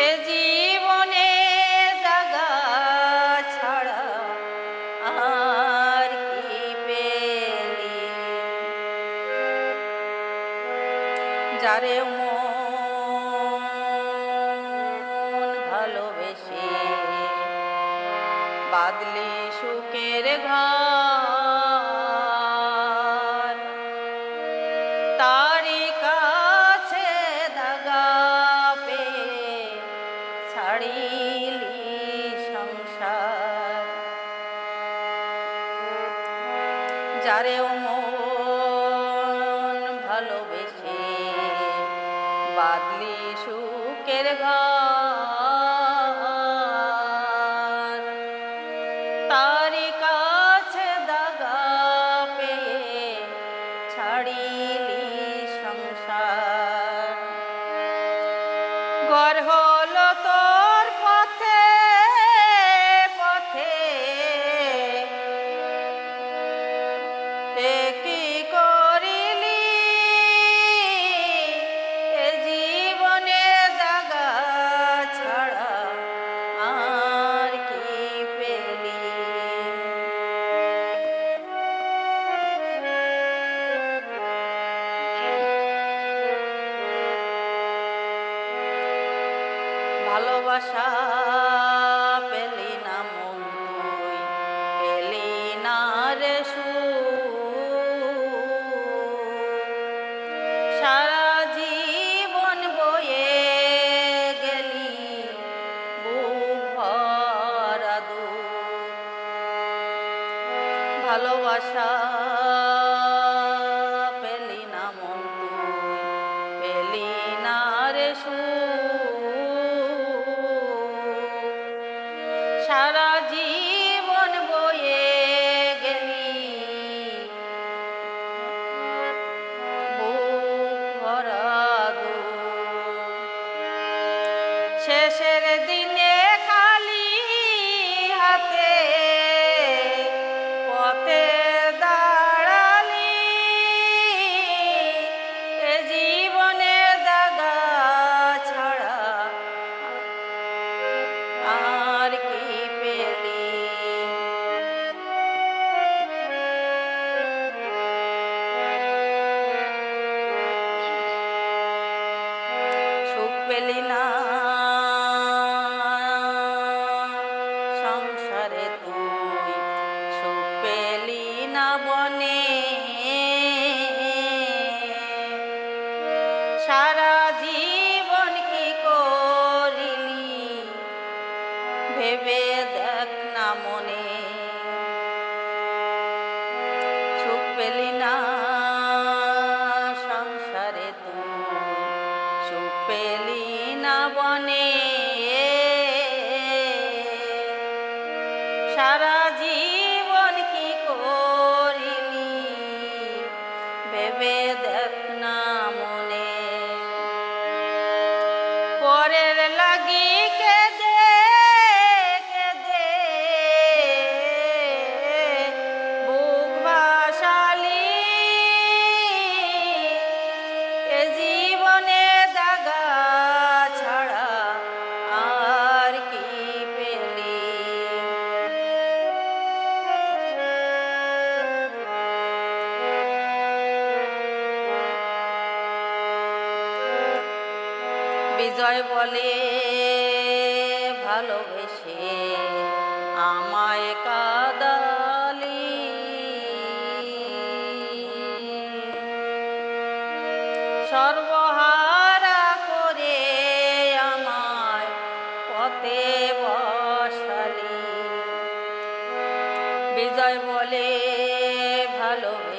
এ জীবনে ছাড়া আর কি পেলি? যারে মন ভালোবেসে বাদলি সুখের ঘর তারি মন ভালোবেসে বাদলি সুখের ঘর। ভালোবাসা পেলি না মন তুই, পেলি না রে সুখ। সারা জীবন বয়ে গেলি ভরা। ভালোবাসা ভেবে দেখ না মনে। সুখ পেলি না সংসারে তুই। সুখ পেলি বিজয় বলে ভালোবেসে আমায় কাদালি। সর্বহারা করে আমায় পথে বসালি। বিজয় বলে ভালোবেসে